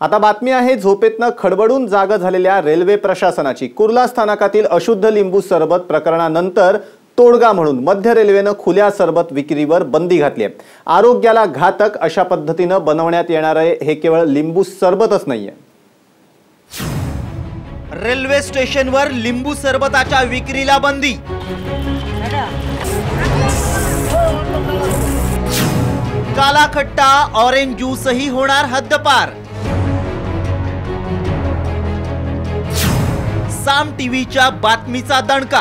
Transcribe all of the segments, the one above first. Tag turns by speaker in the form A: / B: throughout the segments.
A: आता बातमी आहे झोपेतनं खडबडून जाग झालेल्या रेल्वे प्रशासनाची. कुर्ला स्थानकातील अशुद्ध लिंबू सरबत प्रकरणानंतर तोडगा म्हणून मध्य रेल्वेनं खुल्या सरबत विक्रीवर बंदी घातली आहे. आरोग्याला घातक अशा पद्धतीनं बनवण्यात येणारे हे केवळ लिंबू सरबतच नाहीये.
B: रेल्वे स्टेशनवर लिंबू सरबताच्या विक्रीला बंदी. काला खट्टा ऑरेंज ज्यूसही होणार हद्दपार. साम टीव्हीच्या बातमीचा दणका.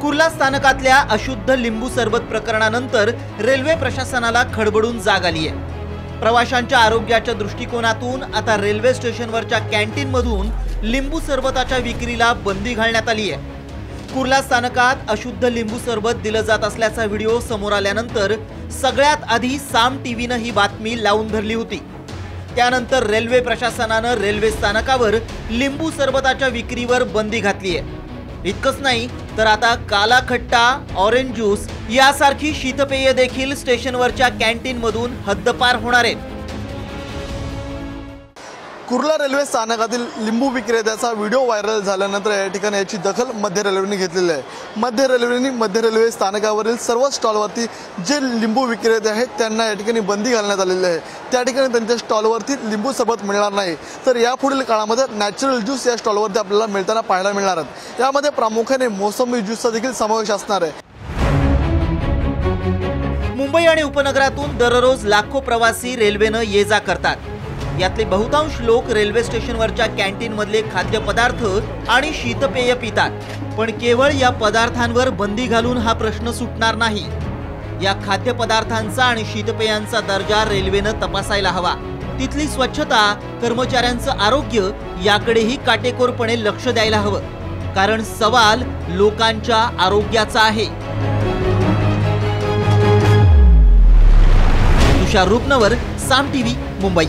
B: कुर्ला स्थानकातल्या अशुद्ध लिंबू सरबत प्रकरणानंतर रेल्वे प्रशासनाला खडबडून जाग आली आहे प्रवाशांच्या आरोग्याच्या दृष्टिकोनातून आता रेल्वे स्टेशनवरच्या कॅन्टीनमधून लिंबू सरबताच्या विक्रीला बंदी घालण्यात आली आहे कुर्ला स्थानकात अशुद्ध लिंबू सरबत दिलं जात असल्याचा व्हिडिओ समोर आल्यानंतर सगळ्यात आधी साम टीव्हीनं ही बातमी लावून धरली होती. त्यानंतर रेल्वे प्रशासनानं रेल्वे स्थानकावर लिंबू सरबताच्या विक्रीवर बंदी घातली आहे इतकंच नाही तर आता काला खट्टा ऑरेंज ज्यूस यासारखी शीतपेय देखील स्टेशनवरच्या कॅन्टीनमधून हद्दपार होणार आहेत.
C: कुर्ला रेल्वे स्थानकातील लिंबू विक्रेत्याचा व्हिडिओ व्हायरल झाल्यानंतर या ठिकाणी याची दखल मध्य रेल्वेने घेतलेली आहे. मध्य रेल्वेने मध्य रेल्वे स्थानकावरील सर्व स्टॉलवरती जे लिंबू विक्रेते आहेत त्यांना या ठिकाणी बंदी घालण्यात आलेली आहे. त्या ठिकाणी त्यांच्या स्टॉलवरती लिंबू सोबत मिळणार नाही. तर यापुढील काळामध्ये नॅचरल ज्यूस या स्टॉलवरती आपल्याला मिळताना पाहायला मिळणार आहेत. यामध्ये प्रामुख्याने मोसंबी ज्यूसचा देखील समावेश असणार आहे.
B: मुंबई आणि उपनगरातून दररोज लाखो प्रवासी रेल्वेनं ये जा करतात. यातले बहुतांश लोक रेल्वे स्टेशनवरच्या कॅन्टीनमधले खाद्यपदार्थ आणि शीतपेय पितात. पण केवळ या पदार्थांवर बंदी घालून हा प्रश्न सुटणार नाही. या खाद्यपदार्थांचा आणि शीतपेयांचा दर्जा रेल्वेनं तपासायला हवा. तिथली स्वच्छता कर्मचाऱ्यांचं आरोग्य याकडेही काटेकोरपणे लक्ष द्यायला हवं. कारण सवाल लोकांच्या आरोग्याचा आहे. तुषार रुपनवर साम टीव्ही मुंबई.